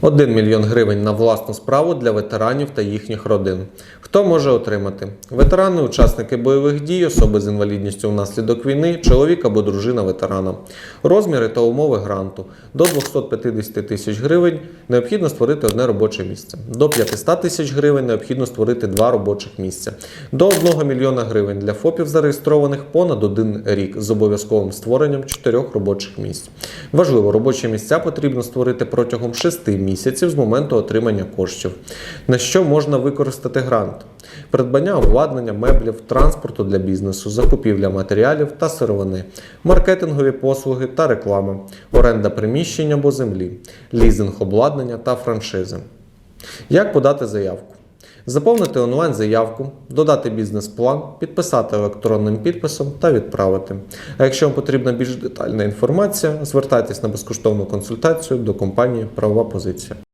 1 мільйон гривень на власну справу для ветеранів та їхніх родин. Хто може отримати? Ветерани, учасники бойових дій, особи з інвалідністю внаслідок війни, чоловік або дружина ветерана. Розміри та умови гранту до 250 тисяч гривень необхідно створити одне робоче місце. До 500 тисяч гривень необхідно створити два робочих місця. До 1 мільйона гривень для ФОПів зареєстрованих понад один рік з обов'язковим створенням чотирьох робочих місць. Важливо, робочі місця потрібно створити протягом 6 місяців з моменту отримання коштів. На що можна використати грант? Придбання обладнання, меблів, транспорту для бізнесу, закупівля матеріалів та сировини, маркетингові послуги та реклама, оренда приміщень або землі, лізинг обладнання та франшизи. Як подати заявку? Заповнити онлайн-заявку, додати бізнес-план, підписати електронним підписом та відправити. А якщо вам потрібна більш детальна інформація, звертайтесь на безкоштовну консультацію до компанії Правова позиція.